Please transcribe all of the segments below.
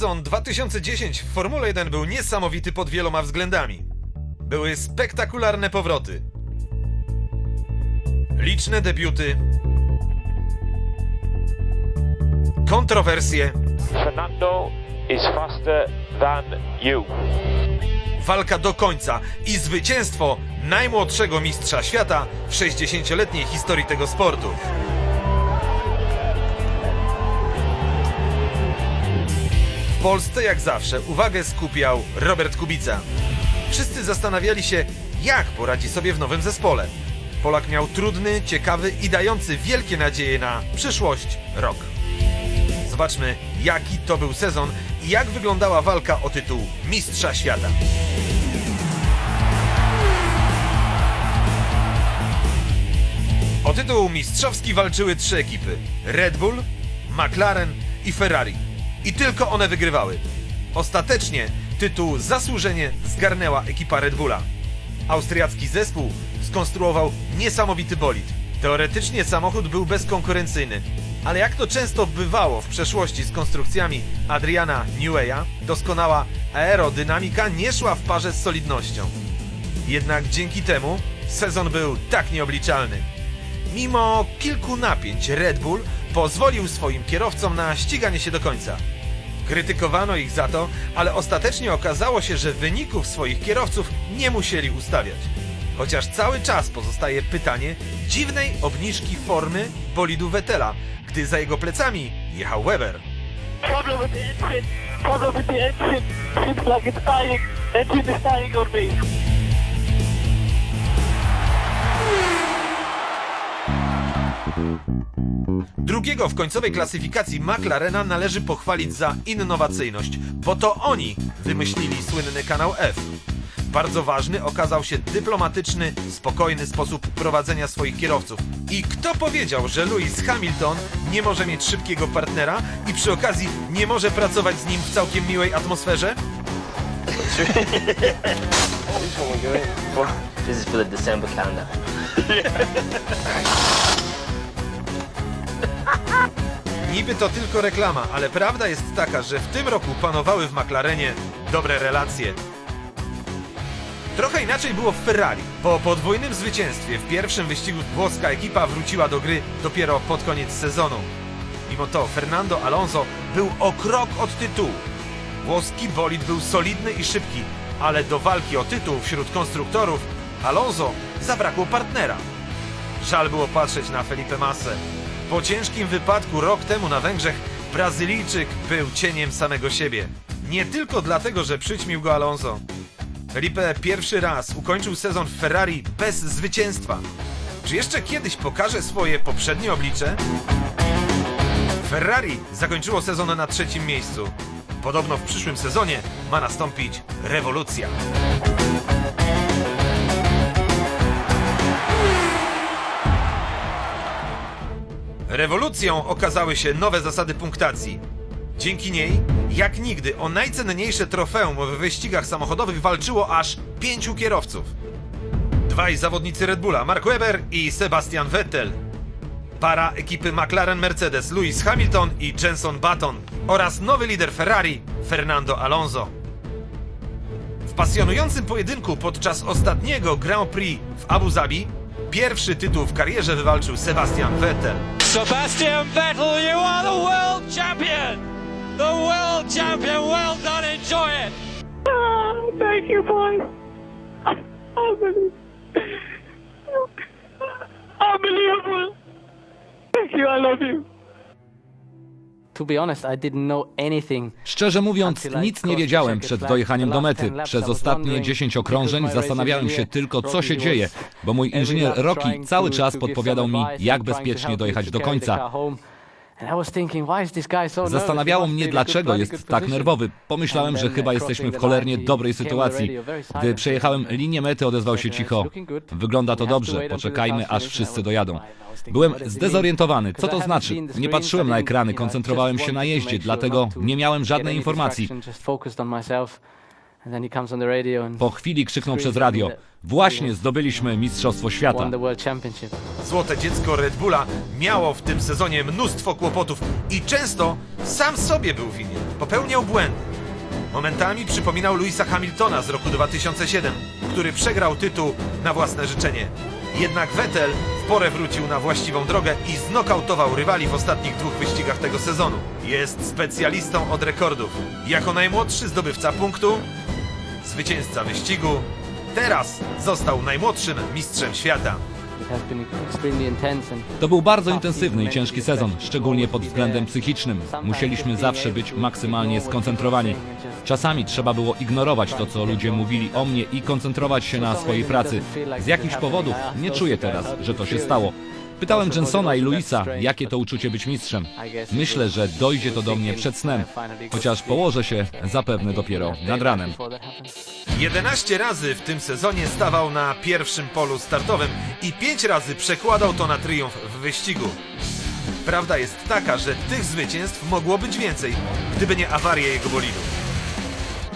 Sezon 2010 w Formule 1 był niesamowity pod wieloma względami. Były spektakularne powroty, liczne debiuty, kontrowersje, Fernando is faster than you. walka do końca i zwycięstwo najmłodszego mistrza świata w 60-letniej historii tego sportu. W Polsce, jak zawsze, uwagę skupiał Robert Kubica. Wszyscy zastanawiali się, jak poradzi sobie w nowym zespole. Polak miał trudny, ciekawy i dający wielkie nadzieje na przyszłość rok. Zobaczmy, jaki to był sezon i jak wyglądała walka o tytuł Mistrza Świata. O tytuł mistrzowski walczyły trzy ekipy: Red Bull, McLaren i Ferrari. I tylko one wygrywały. Ostatecznie tytuł zasłużenie zgarnęła ekipa Red Bulla. Austriacki zespół skonstruował niesamowity bolid. Teoretycznie samochód był bezkonkurencyjny, ale jak to często bywało w przeszłości z konstrukcjami Adriana Neweya, doskonała aerodynamika nie szła w parze z solidnością. Jednak dzięki temu sezon był tak nieobliczalny. Mimo kilku napięć Red Bull pozwolił swoim kierowcom na ściganie się do końca. Krytykowano ich za to, ale ostatecznie okazało się, że wyników swoich kierowców nie musieli ustawiać. Chociaż cały czas pozostaje pytanie dziwnej obniżki formy bolidu Vettela, gdy za jego plecami jechał Weber. problem with the engine. Problem with the engine. Like it's dying. Engine is dying on me. Drugiego w końcowej klasyfikacji McLarena należy pochwalić za innowacyjność, bo to oni wymyślili słynny kanał F. Bardzo ważny okazał się dyplomatyczny, spokojny sposób prowadzenia swoich kierowców. I kto powiedział, że Lewis Hamilton nie może mieć szybkiego partnera i przy okazji nie może pracować z nim w całkiem miłej atmosferze? This is for the December calendar. Niby to tylko reklama, ale prawda jest taka, że w tym roku panowały w McLarenie dobre relacje. Trochę inaczej było w Ferrari. Po podwójnym zwycięstwie w pierwszym wyścigu włoska ekipa wróciła do gry dopiero pod koniec sezonu. Mimo to Fernando Alonso był o krok od tytułu. Włoski bolid był solidny i szybki, ale do walki o tytuł wśród konstruktorów Alonso zabrakło partnera. Żal było patrzeć na Felipe Massę. Po ciężkim wypadku rok temu na Węgrzech Brazylijczyk był cieniem samego siebie. Nie tylko dlatego, że przyćmił go Alonso. Felipe pierwszy raz ukończył sezon w Ferrari bez zwycięstwa. Czy jeszcze kiedyś pokaże swoje poprzednie oblicze? Ferrari zakończyło sezon na trzecim miejscu. Podobno w przyszłym sezonie ma nastąpić rewolucja. Rewolucją okazały się nowe zasady punktacji. Dzięki niej, jak nigdy, o najcenniejsze trofeum w wyścigach samochodowych walczyło aż pięciu kierowców. Dwaj zawodnicy Red Bulla, Mark Webber i Sebastian Vettel. Para ekipy McLaren-Mercedes, Lewis Hamilton i Jenson Button oraz nowy lider Ferrari, Fernando Alonso. W pasjonującym pojedynku podczas ostatniego Grand Prix w Abu Zabi pierwszy tytuł w karierze wywalczył Sebastian Vettel. Sebastian Vettel, you are the world champion! The world champion, well done, enjoy it! Oh, thank you, boys. Unbelievable. Unbelievable. Thank you. I love you. To be honest, I didn't know anything. Szczerze mówiąc, nic nie wiedziałem przed dojechaniem do mety. Przez ostatnie 10 okrążeń zastanawiałem się tylko, co się dzieje, bo mój inżynier Rocky cały czas podpowiadał mi, jak bezpiecznie dojechać do końca. Zastanawiało mnie, dlaczego jest tak nerwowy. Pomyślałem, że chyba jesteśmy w cholernie dobrej sytuacji. Gdy przejechałem linię mety, odezwał się cicho. Wygląda to dobrze, poczekajmy, aż wszyscy dojadą. Byłem zdezorientowany. Co to znaczy? Nie patrzyłem na ekrany, koncentrowałem się na jeździe, dlatego nie miałem żadnej informacji. And then he comes on the radio and Po chwili krzyknął przez radio: Właśnie zdobyliśmy Mistrzostwo Świata. won the World Championship. Złote dziecko Red Bulla miało w tym sezonie mnóstwo kłopotów i często sam sobie był winien. Popełniał błędy. Momentami przypominał Louisa Hamiltona z roku 2007, który przegrał tytuł na własne życzenie. Jednak Vettel w porę wrócił na właściwą drogę i znokautował rywali w ostatnich dwóch wyścigach tego sezonu. Jest specjalistą od rekordów. Jako najmłodszy zdobywca punktu, zwycięzca wyścigu, teraz został najmłodszym mistrzem świata. To był bardzo intensywny i ciężki sezon, szczególnie pod względem psychicznym. Musieliśmy zawsze być maksymalnie skoncentrowani. Czasami trzeba było ignorować to, co ludzie mówili o mnie i koncentrować się na swojej pracy. Z jakichś powodów nie czuję teraz, że to się stało. Pytałem Jensona i Luisa, jakie to uczucie być mistrzem. Myślę, że dojdzie to do mnie przed snem, chociaż położę się zapewne dopiero nad ranem. 11 razy w tym sezonie stawał na pierwszym polu startowym i 5 razy przekładał to na triumf w wyścigu. Prawda jest taka, że tych zwycięstw mogło być więcej, gdyby nie awarie jego bolidu.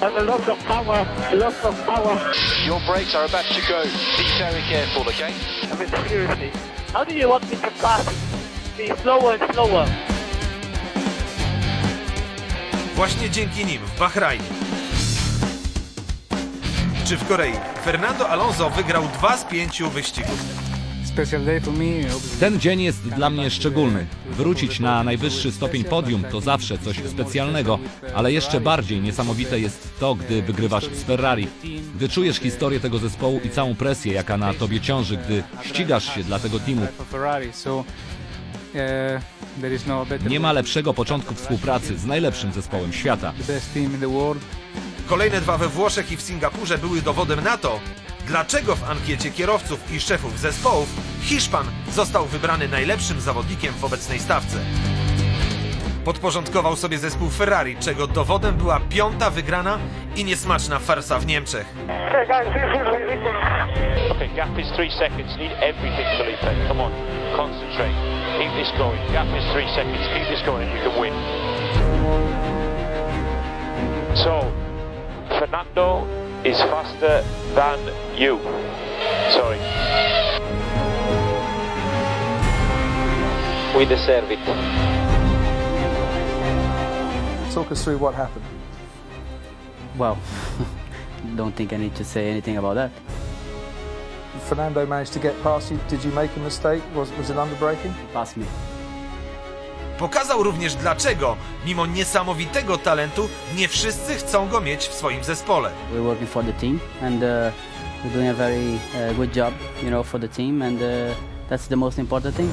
And a lot of power, a lot of power. Your brakes are about to go. Be very careful, okay? I mean, seriously. How do you want me to pass? Be slower and slower. Właśnie dzięki nim w Bahrajnie. Czy w Korei Fernando Alonso wygrał dwa z pięciu wyścigów. Ten dzień jest dla mnie szczególny. Wrócić na najwyższy stopień podium to zawsze coś specjalnego, ale jeszcze bardziej niesamowite jest to, gdy wygrywasz z Ferrari. Gdy czujesz historię tego zespołu i całą presję, jaka na tobie ciąży, gdy ścigasz się dla tego teamu. no Nie ma lepszego początku współpracy z najlepszym zespołem świata. Kolejne dwa we Włoszech i w Singapurze były dowodem na to, dlaczego w ankiecie kierowców i szefów zespołów Hiszpan został wybrany najlepszym zawodnikiem w obecnej stawce. Podporządkował sobie zespół Ferrari, czego dowodem była piąta wygrana i niesmaczna farsa w Niemczech. Okay, gap is three seconds. Need everything, Felipe. Come on, concentrate. Keep this going. Gap is three seconds. Keep this going, and you can win. So, Fernando is faster than you. Sorry. We deserve it. Talk us through what happened. Well, don't think I need to say anything about that. Fernando managed to get past you. Did you make a mistake? Was, was it underbraking? Pass me. Pokazał również dlaczego, mimo niesamowitego talentu, nie wszyscy chcą go mieć w swoim zespole. We're working for the team and uh, we're doing a very uh, good job, you know, for the team and uh, that's the most important thing.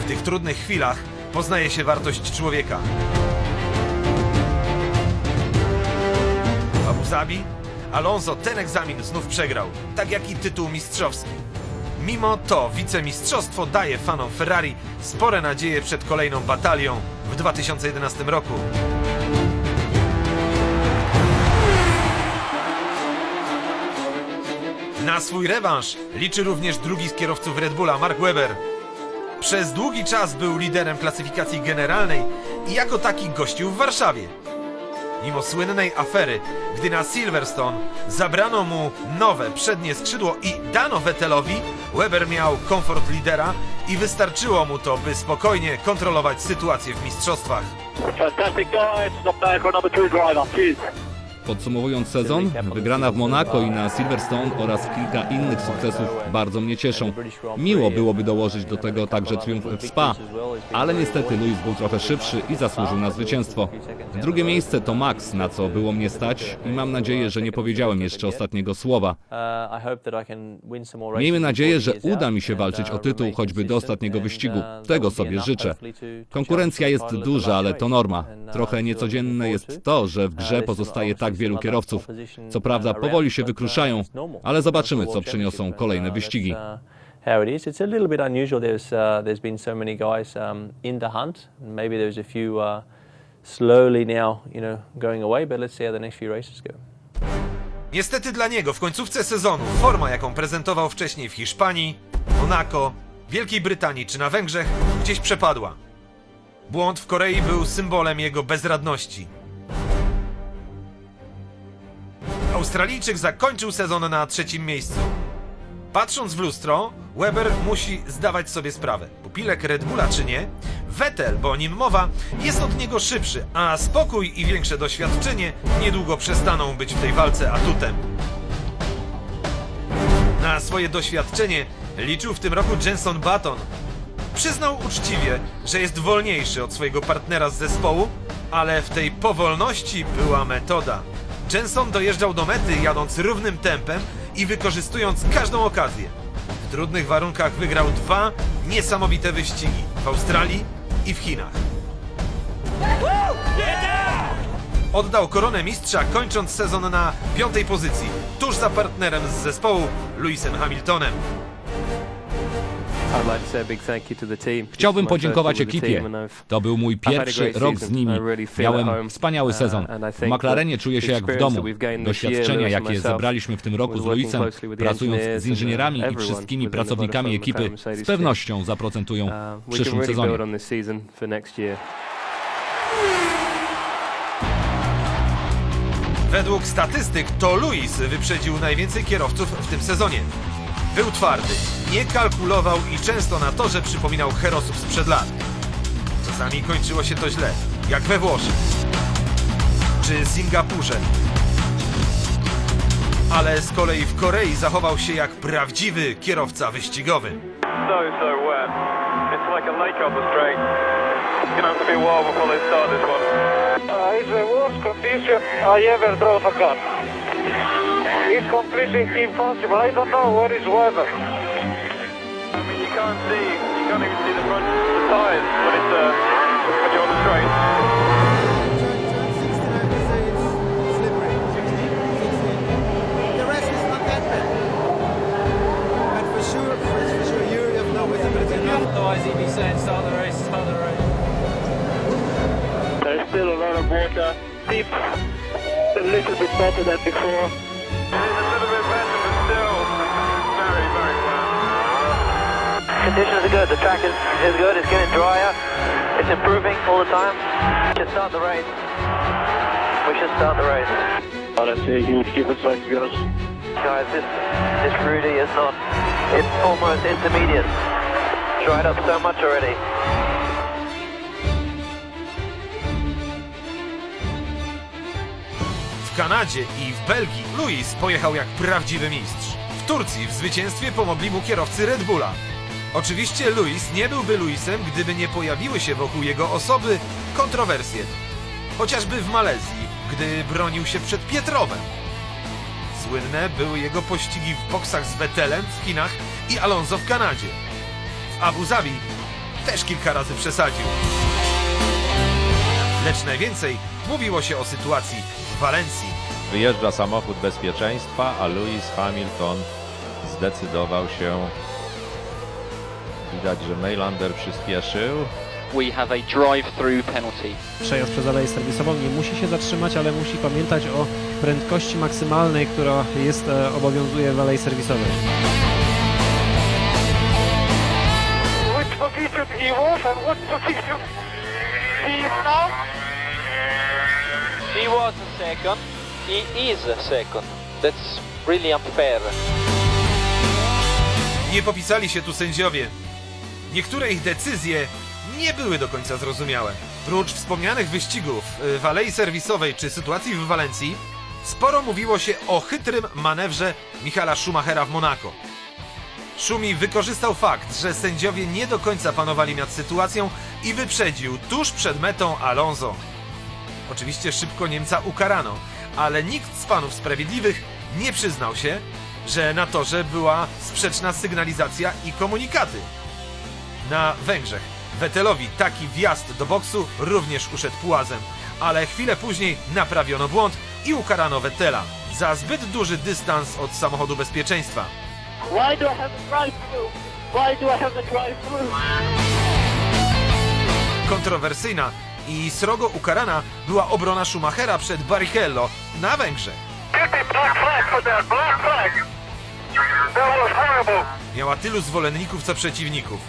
W tych trudnych chwilach poznaje się wartość człowieka. W Abu Zabi Alonso ten egzamin znów przegrał, tak jak i tytuł mistrzowski. Mimo to wicemistrzostwo daje fanom Ferrari spore nadzieje przed kolejną batalią w 2011 roku. Na swój rewanż liczy również drugi z kierowców Red Bulla, Mark Webber. Przez długi czas był liderem klasyfikacji generalnej i jako taki gościł w Warszawie. Mimo słynnej afery, gdy na Silverstone zabrano mu nowe przednie skrzydło i dano Vettelowi, Weber miał komfort lidera i wystarczyło mu to, by spokojnie kontrolować sytuację w mistrzostwach. Fantastic, guys. Not bad for two. Cheers. Podsumowując sezon, wygrana w Monako i na Silverstone oraz kilka innych sukcesów bardzo mnie cieszą. Miło byłoby dołożyć do tego także triumf w Spa, ale niestety Luis był trochę szybszy i zasłużył na zwycięstwo. Drugie miejsce to Max, na co było mnie stać i mam nadzieję, że nie powiedziałem jeszcze ostatniego słowa. Miejmy nadzieję, że uda mi się walczyć o tytuł choćby do ostatniego wyścigu. Tego sobie życzę. Konkurencja jest duża, ale to norma. Trochę niecodzienne jest to, że w grze pozostaje tak wielu kierowców. Co prawda powoli się wykruszają, ale zobaczymy, co przyniosą kolejne wyścigi. how it is. It's a little bit unusual. There's uh, there's been so many guys um, in the hunt. Maybe there's a few uh, slowly now, you know, going away. But let's see how the next few races go. Niestety dla niego w końcówce sezonu forma, jaką prezentował wcześniej w Hiszpanii, Monako, Wielkiej Brytanii czy na Węgrzech, gdzieś przepadła. Błąd w Korei był symbolem jego bezradności. Australijczyk zakończył sezon na trzecim miejscu. Patrząc w lustro, Weber musi zdawać sobie sprawę. Pupilek Red Bulla czy nie, Vettel, bo o nim mowa, jest od niego szybszy, a spokój i większe doświadczenie niedługo przestaną być w tej walce atutem. Na swoje doświadczenie liczył w tym roku Jenson Button. Przyznał uczciwie, że jest wolniejszy od swojego partnera z zespołu, ale w tej powolności była metoda. Jenson dojeżdżał do mety jadąc równym tempem i wykorzystując każdą okazję. W trudnych warunkach wygrał dwa niesamowite wyścigi w Australii i w Chinach. Oddał koronę mistrza, kończąc sezon na piątej pozycji, tuż za partnerem z zespołu, Lewisem Hamiltonem. Chciałbym podziękować ekipie. To był mój pierwszy rok z nimi. Miałem wspaniały sezon. W McLarenie czuję się jak w domu. Doświadczenia, jakie zebraliśmy w tym roku z Luisem, pracując z inżynierami i wszystkimi pracownikami ekipy, z pewnością zaprocentują w przyszłym sezonie. Według statystyk to Luis wyprzedził najwięcej kierowców w tym sezonie. Był twardy, nie kalkulował i często na torze przypominał herosów sprzed lat. Czasami kończyło się to źle, jak we Włoszech czy Singapurze. Ale z kolei w Korei zachował się jak prawdziwy kierowca wyścigowy. So, so wet. It's like a lake on the straight. It's gonna have to be a while before they start this one. Uh, it's the worst condition I ever drove a car. It's completely impossible. I don't know what is weather. I mean, you can't see, you can't even see the front, the tyres when it's, uh, when you're on the straight. The rest is not that bad. But for sure, for, for sure, you have no visibility. Otherwise, he'd be saying start the race, start the race. There's still a lot of water. Deep. A little bit better than before. Conditions are good. The track is, is good. It's getting drier. It's improving all the time. We should start the race. We should start the race. Would give us like. Guys, this this Rudy is not. It's almost intermediate. Dried up so much already. W Kanadzie i w Belgii Luis pojechał jak prawdziwy mistrz. W Turcji w zwycięstwie pomogli mu kierowcy Red Bulla. Oczywiście Luis nie byłby Luisem, gdyby nie pojawiły się wokół jego osoby kontrowersje. Chociażby w Malezji, gdy bronił się przed Pietrowem. Słynne były jego pościgi w boksach z Vettelem w Chinach i Alonso w Kanadzie. W Abu Zabi też kilka razy przesadził. Lecz najwięcej mówiło się o sytuacji w Walencji. Wyjeżdża samochód bezpieczeństwa, a Lewis Hamilton zdecydował się. Widać, że Mailander przyspieszył. We have a drive-through penalty. Przejazd przez aleję serwisową nie musi się zatrzymać, ale musi pamiętać o prędkości maksymalnej, która jest, e, obowiązuje w alei serwisowej. Position he was and what position he is now? He was a second. He is a second. That's really unfair. Nie popisali się tu sędziowie. Niektóre ich decyzje nie były do końca zrozumiałe. Prócz wspomnianych wyścigów y, w alei serwisowej czy sytuacji w Walencji, sporo mówiło się o chytrym manewrze Michaela Schumachera w Monako. Schumi wykorzystał fakt, że sędziowie nie do końca panowali nad sytuacją i wyprzedził tuż przed metą Alonso. Oczywiście szybko Niemca ukarano, ale nikt z panów sprawiedliwych nie przyznał się, że na torze była sprzeczna sygnalizacja i komunikaty. Na Węgrzech Vettelowi taki wjazd do boksu również uszedł płazem, ale chwilę później naprawiono błąd i ukarano Vettela za zbyt duży dystans od samochodu bezpieczeństwa. Why do I have drive-through? Why do I have drive-through? Kontrowersyjna i srogo ukarana była obrona Schumachera przed Barrichello na Węgrzech. Miała tylu zwolenników co przeciwników.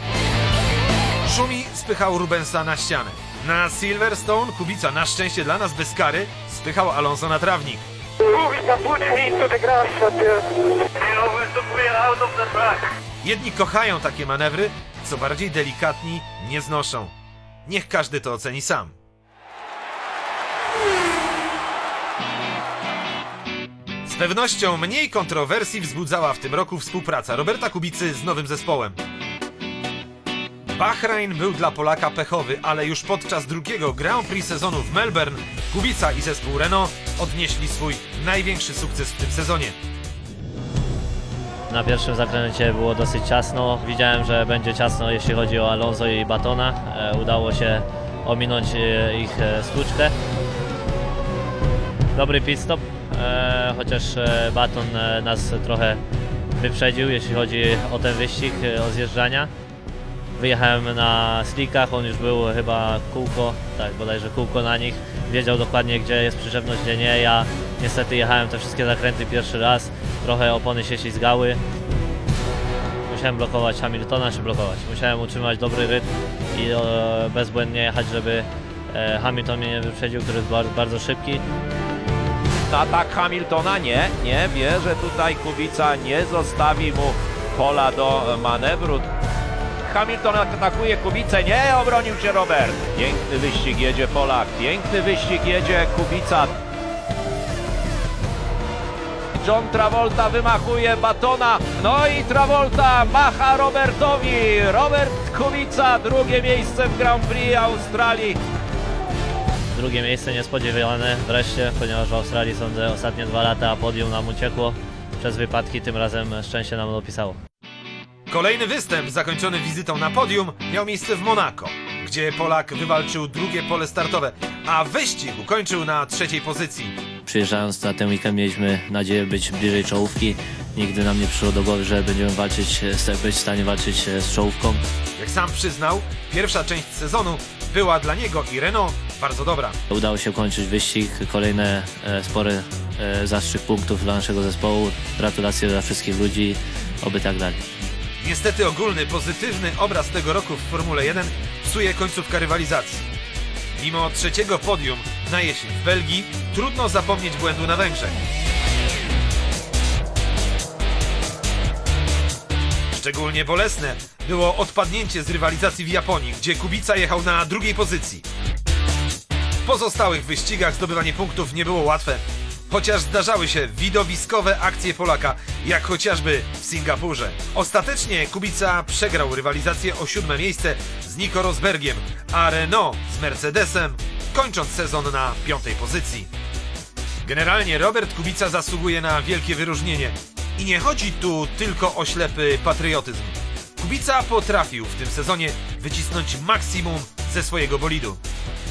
Szumi spychał Rubensa na ścianę. Na Silverstone Kubica, na szczęście dla nas bez kary, spychał Alonso na trawnik. Jedni kochają takie manewry, co bardziej delikatni nie znoszą. Niech każdy to oceni sam. Z pewnością mniej kontrowersji wzbudzała w tym roku współpraca Roberta Kubicy z nowym zespołem. Bahrain był dla Polaka pechowy, ale już podczas drugiego Grand Prix sezonu w Melbourne Kubica i zespół Renault odnieśli swój największy sukces w tym sezonie. Na pierwszym zakręcie było dosyć ciasno. Widziałem, że będzie ciasno, jeśli chodzi o Alonso i Batona. E, udało się ominąć e, ich e, stłuczkę. Dobry pit stop, chociaż Baton nas trochę wyprzedził, jeśli chodzi o ten wyścig, o zjeżdżania. Wyjechałem na slickach, on już był chyba kółko, tak bodajże kółko na nich. Wiedział dokładnie gdzie jest przyczepność, gdzie nie. Ja niestety jechałem te wszystkie zakręty pierwszy raz, trochę opony się ślizgały. Musiałem blokować Hamiltona, czy blokować. Musiałem utrzymać dobry rytm i e, bezbłędnie jechać, żeby e, Hamilton mnie nie wyprzedził, który jest bar- bardzo szybki. Atak Hamiltona, nie, nie, wie, że tutaj Kubica nie zostawi mu pola do manewru. Hamilton atakuje Kubicę, nie, obronił się Robert. Piękny wyścig jedzie Polak, piękny wyścig jedzie Kubica. John Travolta wymachuje batona, no i Travolta macha Robertowi. Robert Kubica, drugie miejsce w Grand Prix Australii. Drugie miejsce niespodziewane wreszcie, ponieważ w Australii sądzę ostatnie dwa lata podium nam uciekło przez wypadki, tym razem szczęście nam dopisało. Kolejny występ zakończony wizytą na podium miał miejsce w Monako, gdzie Polak wywalczył drugie pole startowe, a wyścig ukończył na trzeciej pozycji. Przyjeżdżając na ten weekend mieliśmy nadzieję być bliżej czołówki. Nigdy nam nie przyszło do głowy, że będziemy walczyć, e, być w stanie walczyć e, z czołówką. Jak sam przyznał, pierwsza część sezonu była dla niego i Renault bardzo dobra. Udało się kończyć wyścig, kolejne e, spory e, zastrzyk punktów dla naszego zespołu. Gratulacje dla wszystkich ludzi, oby tak dalej. Niestety ogólny, pozytywny obraz tego roku w Formule 1 psuje końcówka rywalizacji. Mimo trzeciego podium na jesień w Belgii, trudno zapomnieć błędu na Węgrzech. Szczególnie bolesne było odpadnięcie z rywalizacji w Japonii, gdzie Kubica jechał na drugiej pozycji. W pozostałych wyścigach zdobywanie punktów nie było łatwe, chociaż zdarzały się widowiskowe akcje Polaka, jak chociażby w Singapurze. Ostatecznie Kubica przegrał rywalizację o siódme miejsce z Nico Rosbergiem, a Renault z Mercedesem, kończąc sezon na piątej pozycji. Generalnie Robert Kubica zasługuje na wielkie wyróżnienie. I nie chodzi tu tylko o ślepy patriotyzm. Kubica potrafił w tym sezonie wycisnąć maksimum ze swojego bolidu.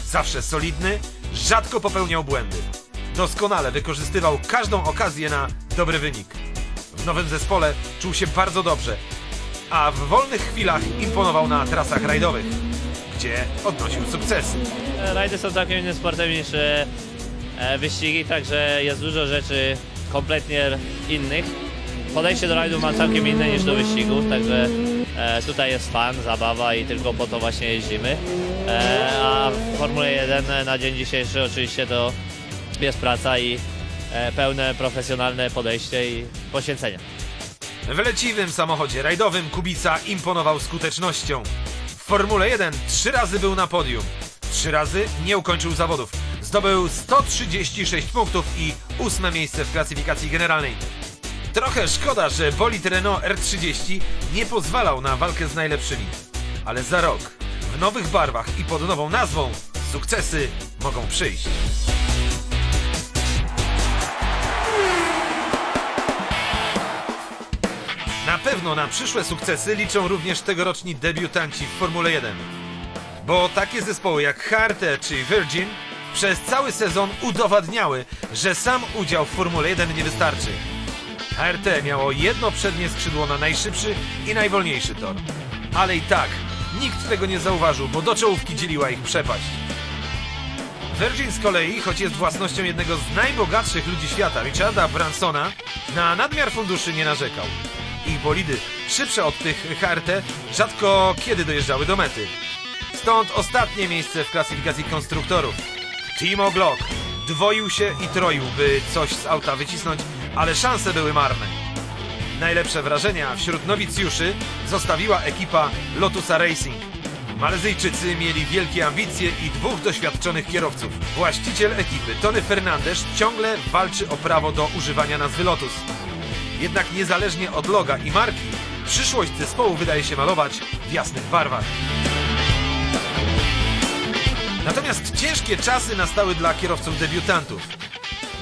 Zawsze solidny, rzadko popełniał błędy. Doskonale wykorzystywał każdą okazję na dobry wynik. W nowym zespole czuł się bardzo dobrze, a w wolnych chwilach imponował na trasach rajdowych, gdzie odnosił sukcesy. E, Rajdy są całkiem innym sportem niż e, e, wyścigi, także jest dużo rzeczy kompletnie innych. Podejście do rajdów mam całkiem inne niż do wyścigów, także tutaj jest fan, zabawa i tylko po to właśnie jeździmy. A w Formule 1 na dzień dzisiejszy oczywiście to jest praca i e, pełne profesjonalne podejście i poświęcenie. W leciwym samochodzie rajdowym Kubica imponował skutecznością. W Formule 1 trzy razy był na podium, trzy razy nie ukończył zawodów. Zdobył 136 punktów i ósme miejsce w klasyfikacji generalnej. Trochę szkoda, że bolid Renault R30 nie pozwalał na walkę z najlepszymi. Ale za rok, w nowych barwach i pod nową nazwą, sukcesy mogą przyjść. Pewno na przyszłe sukcesy liczą również tegoroczni debiutanci w Formule 1. Bo takie zespoły jak HRT czy Virgin przez cały sezon udowadniały, że sam udział w Formule 1 nie wystarczy. HRT miało jedno przednie skrzydło na najszybszy i najwolniejszy tor. Ale i tak, nikt tego nie zauważył, bo do czołówki dzieliła ich przepaść. Virgin z kolei, choć jest własnością jednego z najbogatszych ludzi świata, Richarda Bransona, na nadmiar funduszy nie narzekał. Ich bolidy, szybsze od tych HRT, rzadko kiedy dojeżdżały do mety. Stąd ostatnie miejsce w klasyfikacji konstruktorów. Timo Glock, Dwoił się i troił, by coś z auta wycisnąć, ale szanse były marne. Najlepsze wrażenia wśród nowicjuszy zostawiła ekipa Lotusa Racing. Malezyjczycy mieli wielkie ambicje i dwóch doświadczonych kierowców. Właściciel ekipy, Tony Fernandez, ciągle walczy o prawo do używania nazwy Lotus. Jednak niezależnie od loga i marki, przyszłość zespołu wydaje się malować w jasnych barwach. Natomiast ciężkie czasy nastały dla kierowców debiutantów.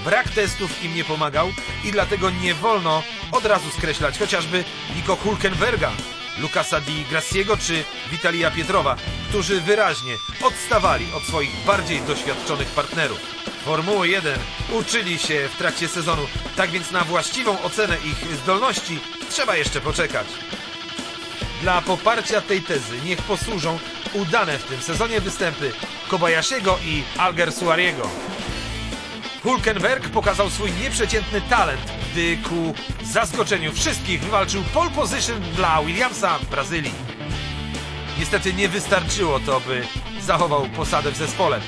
Brak testów im nie pomagał i dlatego nie wolno od razu skreślać chociażby Nico Hulkenberga, Lukasa Di Grassiego czy Witalia Pietrowa, którzy wyraźnie odstawali od swoich bardziej doświadczonych partnerów. Formuły 1 uczyli się w trakcie sezonu, tak więc na właściwą ocenę ich zdolności trzeba jeszcze poczekać. Dla poparcia tej tezy niech posłużą udane w tym sezonie występy Kobayashiego i Alguersuariego. Hulkenberg pokazał swój nieprzeciętny talent, gdy ku zaskoczeniu wszystkich wywalczył pole position dla Williamsa w Brazylii. Niestety nie wystarczyło to, by zachował posadę w zespole.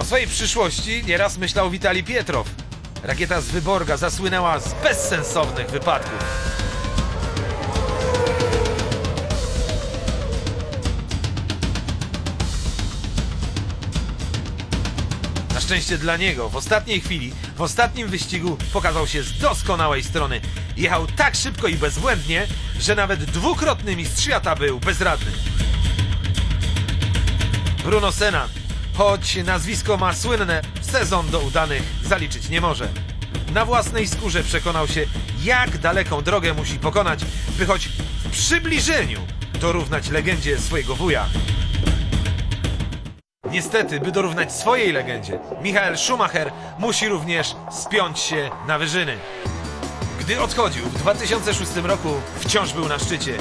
O swojej przyszłości nieraz myślał Witali Pietrow. Rakieta z Wyborga zasłynęła z bezsensownych wypadków. Na szczęście dla niego w ostatniej chwili, w ostatnim wyścigu pokazał się z doskonałej strony. Jechał tak szybko i bezbłędnie, że nawet dwukrotny mistrz świata był bezradny. Bruno Senna, choć nazwisko ma słynne, sezon do udanych zaliczyć nie może. Na własnej skórze przekonał się, jak daleką drogę musi pokonać, by choć w przybliżeniu dorównać legendzie swojego wuja. Niestety, by dorównać swojej legendzie, Michael Schumacher musi również spiąć się na wyżyny. Gdy odchodził w 2006 roku, wciąż był na szczycie.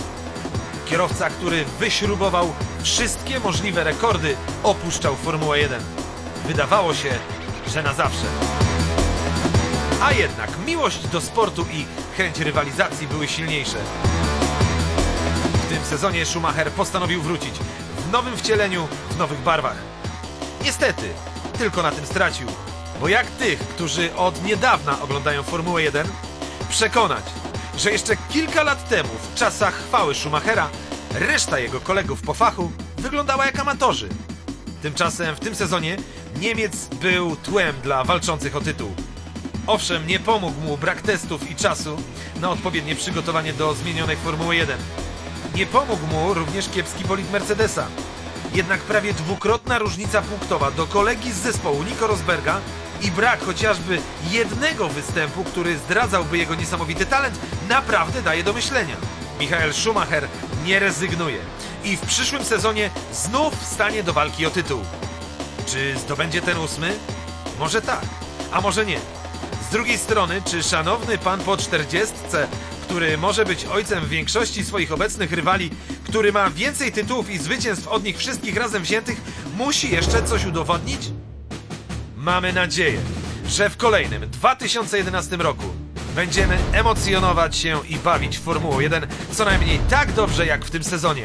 Kierowca, który wyśrubował wszystkie możliwe rekordy, opuszczał Formułę 1. Wydawało się, że na zawsze. A jednak miłość do sportu i chęć rywalizacji były silniejsze. W tym sezonie Schumacher postanowił wrócić w nowym wcieleniu, w nowych barwach. Niestety, tylko na tym stracił, bo jak tych, którzy od niedawna oglądają Formułę 1, przekonać, że jeszcze kilka lat temu, w czasach chwały Schumachera, reszta jego kolegów po fachu wyglądała jak amatorzy. Tymczasem w tym sezonie Niemiec był tłem dla walczących o tytuł. Owszem, nie pomógł mu brak testów i czasu na odpowiednie przygotowanie do zmienionej Formuły 1. Nie pomógł mu również kiepski bolid Mercedesa. Jednak prawie dwukrotna różnica punktowa do kolegi z zespołu Nico Rosberga i brak chociażby jednego występu, który zdradzałby jego niesamowity talent, naprawdę daje do myślenia. Michael Schumacher nie rezygnuje i w przyszłym sezonie znów stanie do walki o tytuł. Czy zdobędzie ten ósmy? Może tak, a może nie. Z drugiej strony, czy szanowny pan po czterdziestce, który może być ojcem większości swoich obecnych rywali, który ma więcej tytułów i zwycięstw od nich wszystkich razem wziętych, musi jeszcze coś udowodnić? Mamy nadzieję, że w kolejnym 2011 roku będziemy emocjonować się i bawić Formułą 1 co najmniej tak dobrze jak w tym sezonie.